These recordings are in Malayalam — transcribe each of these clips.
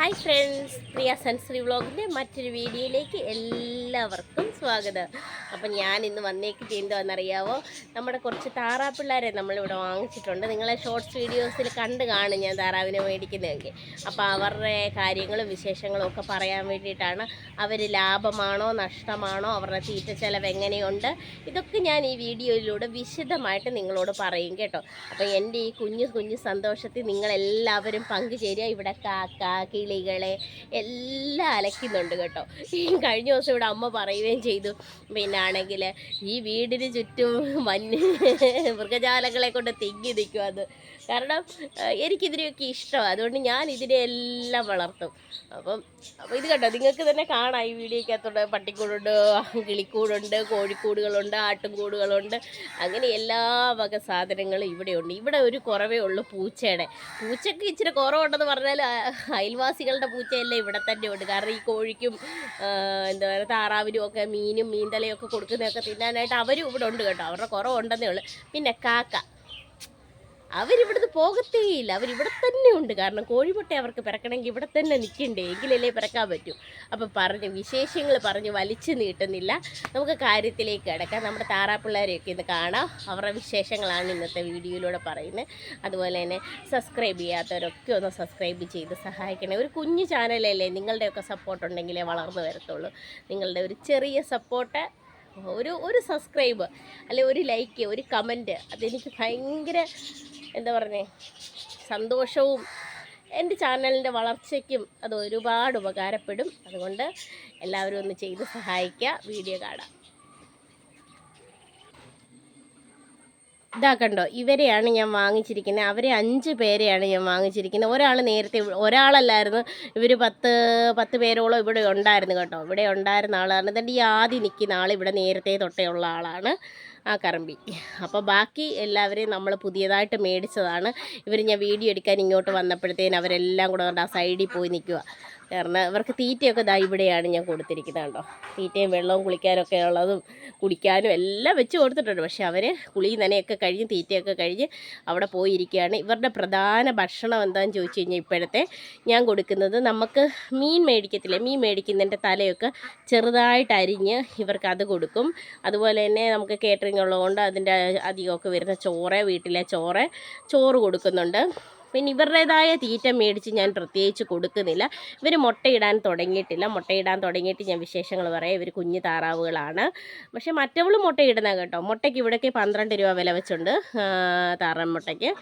ഹായ് ഫ്രണ്ട്സ് പ്രിയ സെൻസറി വ്ളോഗിന്റെ മറ്റൊരു വീഡിയോയിലേക്ക് എല്ലാവർക്കും സ്വാഗതം. അപ്പം ഞാൻ ഇന്ന് വന്നേക്ക് എന്താണെന്നറിയാവോ നമ്മുടെ കുറച്ച് താറാപ്പിള്ളേരെ നമ്മളിവിടെ വാങ്ങിച്ചിട്ടുണ്ട്. നിങ്ങളെ ഷോർട്സ് വീഡിയോസിൽ കണ്ട് കാണും ഞാൻ താറാവിനെ മേടിക്കുന്നതെങ്കിൽ അപ്പോൾ അവരുടെ കാര്യങ്ങളും വിശേഷങ്ങളും ഒക്കെ പറയാൻ വേണ്ടിയിട്ടാണ്. അവർ ലാഭമാണോ നഷ്ടമാണോ അവരുടെ തീറ്റ ചെലവ് എങ്ങനെയുണ്ട്? ഇതൊക്കെ ഞാൻ ഈ വീഡിയോയിലൂടെ വിശദമായിട്ട് നിങ്ങളോട് പറയും കേട്ടോ. അപ്പോൾ എന്റെ ഈ കുഞ്ഞു കുഞ്ഞു സന്തോഷത്തിൽ നിങ്ങളെല്ലാവരും പങ്കുചേരുക. ഇവിടെ കാക്ക കിളികളെ എല്ലാം അലക്കുന്നുണ്ട് കേട്ടോ. കഴിഞ്ഞ ദിവസം ഇവിടെ അമ്മ പറയുകയും ചെയ്തു. പിന്നെ ആണെങ്കിൽ ഈ വീടിന് ചുറ്റും വന്യ മൃഗജാലങ്ങളെ കൊണ്ട് തിങ്ങി നിൽക്കും അത് കാരണം എനിക്കിതിനെയൊക്കെ ഇഷ്ടമാണ് അതുകൊണ്ട് ഞാൻ ഇതിനെ എല്ലാം വളർത്തും. അപ്പം അപ്പോൾ ഇത് കേട്ടോ നിങ്ങൾക്ക് തന്നെ കാണാം ഈ വീഡിയോക്കകത്തോടെ പട്ടിക്കൂടുണ്ട് കിളിക്കൂടുണ്ട് കോഴിക്കൂടുകളുണ്ട് ആട്ടുംകൂടുകളുണ്ട്. അങ്ങനെ എല്ലാ വക സാധനങ്ങളും ഇവിടെയുണ്ട്. ഇവിടെ ഒരു കുറവേ ഉള്ളൂ പൂച്ചയുടെ പൂച്ചയ്ക്ക് ഇച്ചിരി കുറവുണ്ടെന്ന് പറഞ്ഞാൽ ആ, അയൽവാസികളുടെ പൂച്ചയല്ലേ ഇവിടെ തന്നെ ഉണ്ട്. കാരണം ഈ കോഴിക്കും എന്താ പറയുക താറാവിനും ഒക്കെ മീനും മീൻതലയും ഒക്കെ കൊടുക്കുന്നതൊക്കെ തിന്നാനായിട്ട് അവരും ഇവിടെ ഉണ്ട് കേട്ടോ. അവരുടെ കുറവുണ്ടെന്നേ ഉള്ളൂ. പിന്നെ കാക്ക. അവരിവിടുന്ന് പോകത്തേയില്ല. അവരിവിടെ തന്നെ ഉണ്ട്. കാരണം കോഴിമുട്ട അവർക്ക് പിറക്കണമെങ്കിൽ ഇവിടെ തന്നെ നിൽക്കണ്ടേ. എങ്കിലല്ലേ പിറക്കാൻ പറ്റൂ. അപ്പം പറഞ്ഞ് വിശേഷങ്ങൾ പറഞ്ഞ് വലിച്ചു നീട്ടുന്നില്ല. നമുക്ക് കാര്യത്തിലേക്ക് കിടക്കാം. നമ്മുടെ താറാപ്പിള്ളേരെയൊക്കെ ഇന്ന് കാണാം. അവരുടെ വിശേഷങ്ങളാണ് ഇന്നത്തെ വീഡിയോയിലൂടെ പറയുന്നത്. അതുപോലെ തന്നെ സബ്സ്ക്രൈബ് ചെയ്യാത്തവരൊക്കെ ഒന്ന് സബ്സ്ക്രൈബ് ചെയ്ത് സഹായിക്കണേ. ഒരു കുഞ്ഞു ചാനലല്ലേ നിങ്ങളുടെയൊക്കെ സപ്പോർട്ട് ഉണ്ടെങ്കിലേ വളർന്നു വരത്തുള്ളൂ. നിങ്ങളുടെ ഒരു ചെറിയ സപ്പോർട്ട് ഒരു ഒരു സബ്സ്ക്രൈബ് അല്ലെ ഒരു ലൈക്ക് ഒരു കമന്റ് അതെനിക്ക് ഭയങ്കര എന്താ പറഞ്ഞേ സന്തോഷവും എന്റെ ചാനലിന്റെ വളർച്ചയ്ക്കും അത് ഒരുപാട് ഉപകാരപ്പെടും. അതുകൊണ്ട് എല്ലാവരും ഒന്ന് ചെയ്ത് സഹായിക്കുക. വീഡിയോ കാണാം. ഇതാ കണ്ടോ ഇവരെയാണ് ഞാൻ വാങ്ങിച്ചിരിക്കുന്നത് അവരെ അഞ്ച് പേരെയാണ് ഞാൻ വാങ്ങിച്ചിരിക്കുന്നത് ഒരാൾ നേരത്തെ ഒരാളല്ലായിരുന്നു. ഇവർ പത്ത് പത്ത് പേരോളം ഇവിടെ ഉണ്ടായിരുന്നു കേട്ടോ. ഇവിടെ ഉണ്ടായിരുന്ന ആളാണ്. എന്നിട്ട് ഈ ആദ്യം നിൽക്കുന്ന ആൾ ഇവിടെ നേരത്തെ തൊട്ടേ ഉള്ള ആളാണ് ആ കറമ്പി. അപ്പോൾ ബാക്കി എല്ലാവരെയും നമ്മൾ പുതിയതായിട്ട് മേടിച്ചതാണ്. ഇവർ ഞാൻ വീഡിയോ എടുക്കാൻ ഇങ്ങോട്ട് വന്നപ്പോഴത്തേന് അവരെല്ലാം കൂടെ ആ സൈഡിൽ പോയി നിൽക്കുക കാരണം ഇവർക്ക് തീറ്റയൊക്കെ ദാ ഇവിടെയാണ് ഞാൻ കൊടുത്തിരിക്കുന്നത് കേട്ടോ തീറ്റയും വെള്ളവും കുളിക്കാനൊക്കെ ഉള്ളതും കുടിക്കാനും എല്ലാം വെച്ച് കൊടുത്തിട്ടുണ്ട്. പക്ഷെ അവർ കുളി നനയൊക്കെ കഴിഞ്ഞ് തീറ്റയൊക്കെ കഴിഞ്ഞ് അവിടെ പോയിരിക്കുകയാണ്. ഇവരുടെ പ്രധാന ഭക്ഷണം എന്താണെന്ന് ചോദിച്ചു കഴിഞ്ഞാൽ ഇപ്പോഴത്തെ ഞാൻ കൊടുക്കുന്നത് നമുക്ക് മീൻ മേടിക്കത്തില്ലേ? മീൻ മേടിക്കുന്നതിന്റെ തലയൊക്കെ ചെറുതായിട്ട് അരിഞ്ഞ് ഇവർക്ക് അത് കൊടുക്കും. അതുപോലെ തന്നെ നമുക്ക് കേറ്ററിംഗ് ഉള്ളതുകൊണ്ട് അതിന്റെ അധികമൊക്കെ വരുന്ന ചോറ് വീട്ടിലെ ചോറ് ചോറ് കൊടുക്കുന്നുണ്ട്. പിന്നെ ഇവരുടേതായ തീറ്റ മേടിച്ച് ഞാൻ പ്രത്യേകിച്ച് കൊടുക്കുന്നില്ല. ഇവർ മുട്ടയിടാൻ തുടങ്ങിയിട്ടില്ല. മുട്ടയിടാൻ തുടങ്ങിയിട്ട് ഞാൻ വിശേഷങ്ങൾ പറയാം. ഇവർ കുഞ്ഞു താറാവുകളാണ്. പക്ഷേ മറ്റവളും മുട്ടയിടുന്ന കേട്ടോ. മുട്ടയ്ക്ക് ഇവിടേക്ക് പന്ത്രണ്ട് രൂപ വില വെച്ചുണ്ട് താറാൻ മുട്ടയ്ക്ക്.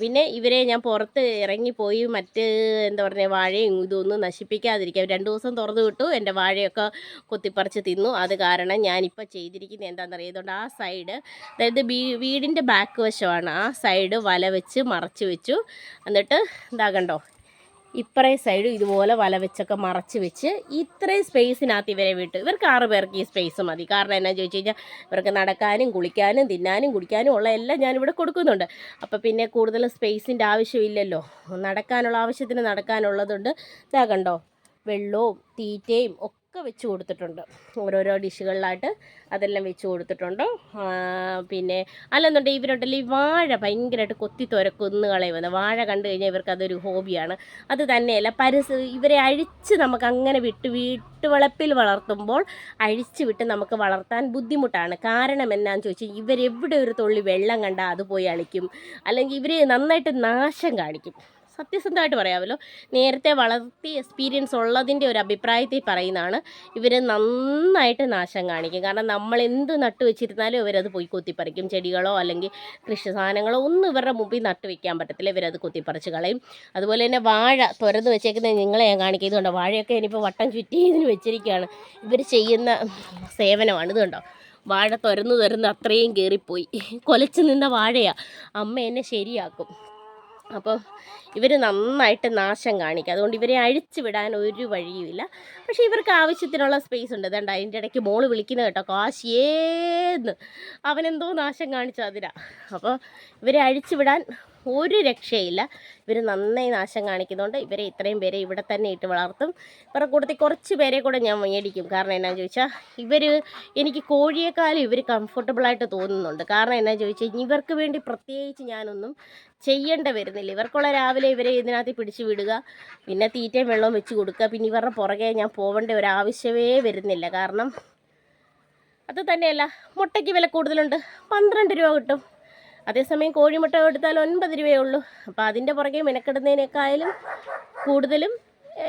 പിന്നെ ഇവരെ ഞാൻ പുറത്ത് ഇറങ്ങിപ്പോയി മറ്റ് എന്താ പറയുക വാഴയും ഇതൊന്നും നശിപ്പിക്കാതിരിക്കാൻ രണ്ട് ദിവസം തുറന്നു വിട്ടു. എന്റെ വാഴയൊക്കെ കൊത്തിപ്പറിച്ച് തിന്നു. അത് കാരണം ഞാനിപ്പോൾ ചെയ്തിരിക്കുന്നത് എന്താണെന്നറിയാം? ഇതുകൊണ്ട് ആ സൈഡ് അതായത് വീടിന്റെ ബാക്ക് വശമാണ്. ആ സൈഡ് വല വെച്ച് മറച്ച് വെച്ചു. എന്നിട്ട് ഇതാകണ്ടോ കണ്ടോ? ഇപ്പറേ സൈഡും ഇതുപോലെ വല വെച്ചൊക്കെ മറച്ച് വെച്ച് ഇത്രയും സ്പേസിനകത്ത് ഇവരെ വിട്ടു. ഇവർക്ക് ആറ് പേർക്ക് ഈ സ്പേസ് മതി. കാരണം എന്നാ ചോദിച്ചു കഴിഞ്ഞാൽ ഇവർക്ക് നടക്കാനും കുളിക്കാനും തിന്നാനും കുടിക്കാനും ഉള്ള എല്ലാം ഞാനിവിടെ കൊടുക്കുന്നുണ്ട്. അപ്പോൾ പിന്നെ കൂടുതൽ സ്പേസിന്റെ ആവശ്യമില്ലല്ലോ. നടക്കാനുള്ള ആവശ്യത്തിന് നടക്കാനുള്ളതുണ്ട്. ഇതാ കണ്ടോ? വെള്ളവും തീറ്റയും ഒക്കെ വെച്ച് കൊടുത്തിട്ടുണ്ട്. ഓരോരോ ഡിഷുകളിലായിട്ട് അതെല്ലാം വെച്ച് കൊടുത്തിട്ടുണ്ട്. പിന്നെ അല്ലെന്നുണ്ടെങ്കിൽ ഇവരുണ്ടല്ലോ ഈ വാഴ ഭയങ്കരമായിട്ട് കൊത്തി തുരക്കുന്ന് കളയുന്നത്. വാഴ കണ്ടു കഴിഞ്ഞാൽ ഇവർക്ക് അതൊരു ഹോബിയാണ്. അത് തന്നെയല്ല പരസ് ഇവരെ അഴിച്ച് നമുക്ക് അങ്ങനെ വിട്ട് വീട്ടുവളപ്പിൽ വളർത്തുമ്പോൾ അഴിച്ച് വിട്ട് നമുക്ക് വളർത്താൻ ബുദ്ധിമുട്ടാണ്. കാരണം എന്നാന്ന് ചോദിച്ചാൽ ഇവരെവിടെ ഒരു തുള്ളി വെള്ളം കണ്ടാൽ അത് പോയി അളിക്കും. അല്ലെങ്കിൽ ഇവർ നന്നായിട്ട് നാശം കാണിക്കും. സത്യസന്ധമായിട്ട് പറയാമല്ലോ. നേരത്തെ വളർത്തി എക്സ്പീരിയൻസ് ഉള്ളതിന്റെ ഒരു അഭിപ്രായത്തിൽ പറയുന്നതാണ് ഇവർ നന്നായിട്ട് നാശം കാണിക്കും. കാരണം നമ്മൾ എന്ത് നട്ടു വെച്ചിരുന്നാലും ഇവരത് പോയി കൊത്തിപ്പറിക്കും. ചെടികളോ അല്ലെങ്കിൽ കൃഷി സാധനങ്ങളോ ഒന്നും ഇവരുടെ മുമ്പിൽ നട്ടു വെക്കാൻ പറ്റത്തില്ല. ഇവരത് കൊത്തിപ്പറിച്ച് കളയും. അതുപോലെ തന്നെ വാഴ തുരന്ന് വെച്ചേക്കുന്നത് നിങ്ങളെ ഞാൻ കാണിക്കുന്നുണ്ടോ വാഴയൊക്കെ ഇനിയിപ്പോൾ വട്ടം ചുറ്റി ഇതിന് വെച്ചിരിക്കുകയാണ്. ഇവർ ചെയ്യുന്ന സേവനമാണ്. ഇതുണ്ടോ വാഴ തുരന്ന് തുരന്ന് അത്രയും കയറിപ്പോയി. കൊലച്ച് നിന്ന വാഴയാണ് അമ്മ എന്നെ ശരിയാക്കും. അപ്പോൾ ഇവർ നന്നായിട്ട് നാശം കാണിക്കുക അതുകൊണ്ട് ഇവരെ അഴിച്ചു വിടാൻ ഒരു വഴിയുമില്ല. പക്ഷേ ഇവർക്ക് ആവശ്യത്തിനുള്ള സ്പേസ് ഉണ്ട്. അതുകൊണ്ട് അതിന്റെ ഇടയ്ക്ക് മോൾ വിളിക്കുന്നത് കേട്ടോ. കാശിയേന്ന്. അവനെന്തോ നാശം കാണിച്ചു അതിനാ. അപ്പോൾ ഇവരെ അഴിച്ചു വിടാൻ ഒരു രക്ഷയില്ല. ഇവർ നന്നായി നാശം കാണിക്കുന്നുണ്ട് ഇവരെ ഇത്രയും പേരെ ഇവിടെ തന്നെ ഇട്ട് വളർത്തും. ഇവരുടെ കൂട്ടത്തിൽ കുറച്ച് പേരെ കൂടെ ഞാൻ മേടിക്കും. കാരണം എന്നാന്ന് ചോദിച്ചാൽ ഇവർ എനിക്ക് കോഴിയേക്കാളും ഇവർ കംഫർട്ടബിളായിട്ട് തോന്നുന്നുണ്ട്. കാരണം എന്നാന്ന് ചോദിച്ചാൽ ഇവർക്ക് വേണ്ടി പ്രത്യേകിച്ച് ഞാനൊന്നും ചെയ്യേണ്ട വരുന്നില്ല. ഇവർക്കുള്ള രാവിലെ ഇവരെ ഇതിനകത്ത് പിടിച്ച് വിടുക പിന്നെ തീറ്റയും വെള്ളവും വെച്ച് കൊടുക്കുക പിന്നെ ഇവരുടെ പുറകെ ഞാൻ പോവേണ്ട ഒരു ആവശ്യമേ വരുന്നില്ല. കാരണം അത് തന്നെയല്ല മുട്ടയ്ക്ക് വില കൂടുതലുണ്ട്. പന്ത്രണ്ട് രൂപ കിട്ടും. അതേസമയം കോഴിമുട്ട എടുത്താൽ ഒൻപത് രൂപയേ ഉള്ളൂ. അപ്പോൾ അതിന്റെ പുറകെ മെനക്കെടുന്നതിനേക്കാളും കൂടുതലും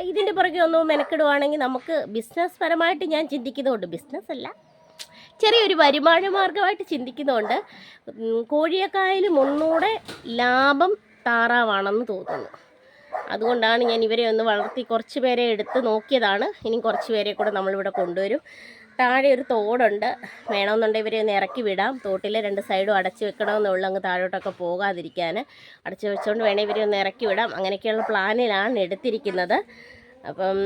ഇതിന്റെ പുറകെ ഒന്ന് മെനക്കെടുവാണെങ്കിൽ നമുക്ക് ബിസിനസ് പരമായിട്ട് ഞാൻ ചിന്തിക്കുന്നതുകൊണ്ട് ബിസിനസ് അല്ല ചെറിയൊരു വരുമാന മാർഗമായിട്ട് ചിന്തിക്കുന്നതുകൊണ്ട് കോഴിയേക്കായാലും ഒന്നുകൂടെ ലാഭം താറാവാണെന്ന് തോന്നുന്നു. അതുകൊണ്ടാണ് ഞാൻ ഇവരെ ഒന്ന് വളർത്തി കുറച്ച് പേരെ എടുത്ത് നോക്കിയതാണ്. ഇനി കുറച്ച് പേരെ കൂടെ നമ്മളിവിടെ കൊണ്ടുവരും. താഴെ ഒരു തോടുണ്ട്. വേണമെന്നുണ്ടെങ്കിൽ ഇവരെ ഒന്ന് ഇറക്കി വിടാം. തോട്ടിലെ രണ്ട് സൈഡും അടച്ചു വെക്കണമെന്നുള്ള അങ്ങ് താഴോട്ടൊക്കെ പോകാതിരിക്കാൻ അടച്ചു വെച്ചുകൊണ്ട് വേണേൽ ഇവരെ ഒന്ന് ഇറക്കി വിടാം. അങ്ങനെയൊക്കെയുള്ള പ്ലാനിലാണ് എടുത്തിരിക്കുന്നത്. അപ്പം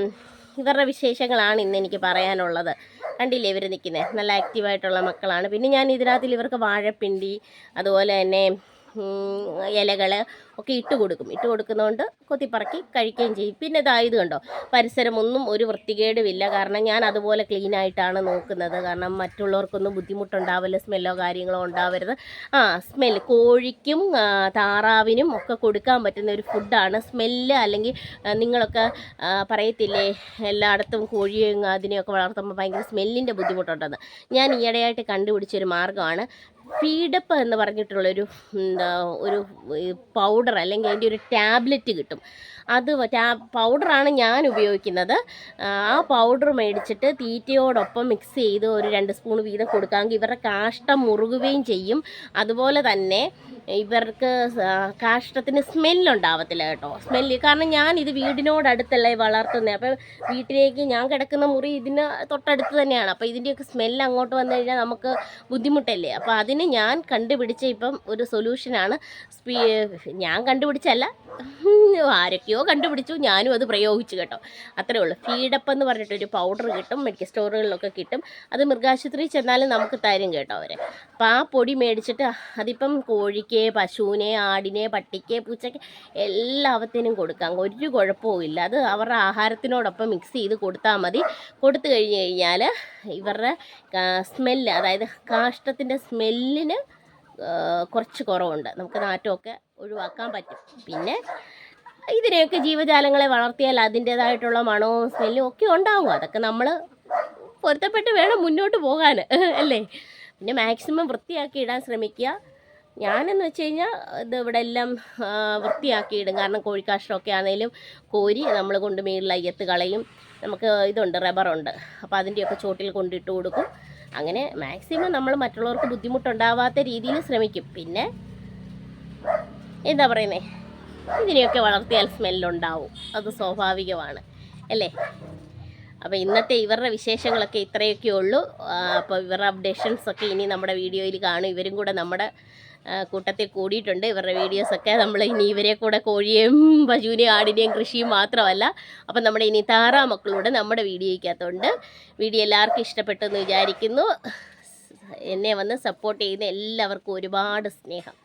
ഇവരുടെ വിശേഷങ്ങളാണ് ഇന്ന് എനിക്ക് പറയാനുള്ളത്. കണ്ടില്ലേ ഇവർ നിൽക്കുന്നത് നല്ല ആക്റ്റീവായിട്ടുള്ള മക്കളാണ്. പിന്നെ ഞാൻ ഇതിനകത്തിൽ ഇവർക്ക് വാഴപ്പിണ്ടി അതുപോലെ തന്നെ ഇലകൾ ഒക്കെ ഇട്ട് കൊടുക്കും. ഇട്ട് കൊടുക്കുന്നതുകൊണ്ട് കൊത്തിപ്പറക്കി കഴിക്കുകയും ചെയ്യും. പിന്നെ ഇതായത് കണ്ടോ? പരിസരമൊന്നും ഒരു വൃത്തികേടുമില്ല. കാരണം ഞാൻ അതുപോലെ ക്ലീൻ ആയിട്ടാണ് നോക്കുന്നത്. കാരണം മറ്റുള്ളവർക്കൊന്നും ബുദ്ധിമുട്ടുണ്ടാവില്ല സ്മെല്ലോ കാര്യങ്ങളോ ഉണ്ടാവരുത്. ആ സ്മെൽ കോഴിക്കും താറാവിനും ഒക്കെ കൊടുക്കാൻ പറ്റുന്ന ഒരു ഫുഡാണ് സ്മെല്ല് അല്ലെങ്കിൽ നിങ്ങളൊക്കെ പറയത്തില്ലേ? എല്ലായിടത്തും കോഴിയും അതിനെയൊക്കെ വളർത്തുമ്പോൾ ഭയങ്കര സ്മെല്ലിന്റെ ബുദ്ധിമുട്ടുണ്ടെന്ന്. ഞാൻ ഈയിടെയായിട്ട് കണ്ടുപിടിച്ചൊരു മാർഗമാണ്. ഫീഡപ്പ് എന്ന് പറഞ്ഞിട്ടുള്ളൊരു എന്താ ഒരു പൗഡർ അല്ലെങ്കിൽ അതിന്റെ ഒരു ടാബ്ലറ്റ് കിട്ടും. അത് പൗഡറാണ് ഞാൻ ഉപയോഗിക്കുന്നത്. ആ പൗഡർ മേടിച്ചിട്ട് തീറ്റയോടൊപ്പം മിക്സ് ചെയ്ത് ഒരു രണ്ട് സ്പൂൺ വീതം കൊടുക്കാമെങ്കിൽ ഇവരുടെ കാഷ്ടം മുറുകുകയും ചെയ്യും. അതുപോലെ തന്നെ ഇവർക്ക് കാഷ്ടത്തിന് സ്മെല്ലുണ്ടാവത്തില്ല കേട്ടോ. സ്മെല്ല് കാരണം ഞാൻ ഇത് വീടിനോടടുത്തല്ലേ വളർത്തുന്നത് അപ്പോൾ വീട്ടിലേക്ക് ഞാൻ കിടക്കുന്ന മുറി ഇതിന് തൊട്ടടുത്ത് തന്നെയാണ്. അപ്പോൾ ഇതിന്റെയൊക്കെ സ്മെല്ല് അങ്ങോട്ട് വന്നു കഴിഞ്ഞാൽ നമുക്ക് ബുദ്ധിമുട്ടല്ലേ? അപ്പോൾ അതിന് ഞാൻ കണ്ടുപിടിച്ച ഇപ്പം ഒരു സൊല്യൂഷനാണ് സ്പീ ഞാൻ കണ്ടുപിടിച്ചല്ല. ആരൊക്കെയോ കണ്ടുപിടിച്ചു. ഞാനും അത് പ്രയോഗിച്ചു കേട്ടോ. അത്രേ ഉള്ളൂ. ഫീഡപ്പ് എന്ന് പറഞ്ഞിട്ടൊരു പൗഡർ കിട്ടും. മെഡിക്കൽ സ്റ്റോറുകളിലൊക്കെ കിട്ടും. അത് മൃഗാശുപത്രിയിൽ ചെന്നാലും നമുക്ക് തരും കേട്ടോ അവരെ. അപ്പോൾ ആ പൊടി മേടിച്ചിട്ട് അതിപ്പം കോഴിക്ക് പശുവിനെ ആടിനെ പട്ടിക്ക് പൂച്ചയ്ക്ക് എല്ലാവത്തിനും കൊടുക്കാം. ഒരു കുഴപ്പവും അത് അവരുടെ ആഹാരത്തിനോടൊപ്പം മിക്സ് ചെയ്ത് കൊടുത്താൽ മതി. കൊടുത്തു കഴിഞ്ഞ് കഴിഞ്ഞാൽ ഇവരുടെ സ്മെല്ല് അതായത് കാഷ്ടത്തിന്റെ സ്മെല്ലിന് കുറച്ച് കുറവുണ്ട്. നമുക്ക് നാറ്റമൊക്കെ ഒഴിവാക്കാൻ പറ്റും. പിന്നെ ഇതിനെയൊക്കെ ജീവജാലങ്ങളെ വളർത്തിയാൽ അതിന്റേതായിട്ടുള്ള മണവും സ്മെല്ലും ഒക്കെ ഉണ്ടാവും. അതൊക്കെ നമ്മൾ പൊരുത്തപ്പെട്ട് വേണം മുന്നോട്ട് പോകാൻ അല്ലേ? പിന്നെ മാക്സിമം വൃത്തിയാക്കി ഇടാൻ ശ്രമിക്കുക. ഞാനെന്ന് വെച്ച് കഴിഞ്ഞാൽ ഇത് ഇവിടെ എല്ലാം വൃത്തിയാക്കിയിടും കാരണം കോഴിക്കാഷ്ടമൊക്കെ ആണെങ്കിലും കോരി നമ്മൾ കൊണ്ട് മേളിൽ അയ്യത്ത് കളയും. നമുക്ക് ഇതുണ്ട് റബ്ബറുണ്ട്. അപ്പോൾ അതിന്റെയൊക്കെ ചോട്ടിൽ കൊണ്ടിട്ട് കൊടുക്കും. അങ്ങനെ മാക്സിമം നമ്മൾ മറ്റുള്ളവർക്ക് ബുദ്ധിമുട്ടുണ്ടാവാത്ത രീതിയിൽ ശ്രമിക്കും. പിന്നെ എന്താ പറയുന്നേ? ഇതിനെയൊക്കെ വളർത്തിയാൽ സ്മെല്ലുണ്ടാവും. അത് സ്വാഭാവികമാണ്. അല്ലേ? അപ്പോൾ ഇന്നത്തെ ഇവരുടെ വിശേഷങ്ങളൊക്കെ ഇത്രയൊക്കെ ഉള്ളൂ. അപ്പോൾ ഇവരുടെ അപ്ഡേഷൻസ് ഒക്കെ ഇനി നമ്മുടെ വീഡിയോയിൽ കാണും. ഇവരും കൂടെ നമ്മുടെ കൂട്ടത്തിൽ കൂടിയിട്ടുണ്ട്. ഇവരുടെ വീഡിയോസൊക്കെ നമ്മൾ ഇനി ഇവരെ കൂടെ കോഴിയെയും പശുവിനെയും ആടിനെയും കൃഷിയും മാത്രമല്ല. അപ്പം നമ്മുടെ ഇനി താറാ മക്കളൂടെ നമ്മുടെ വീഡിയോയ്ക്കകത്തുണ്ട്. വീഡിയോ എല്ലാവർക്കും ഇഷ്ടപ്പെട്ടെന്ന് വിചാരിക്കുന്നു. എന്നെ വന്ന് സപ്പോർട്ട് ചെയ്യുന്ന എല്ലാവർക്കും ഒരുപാട് സ്നേഹം.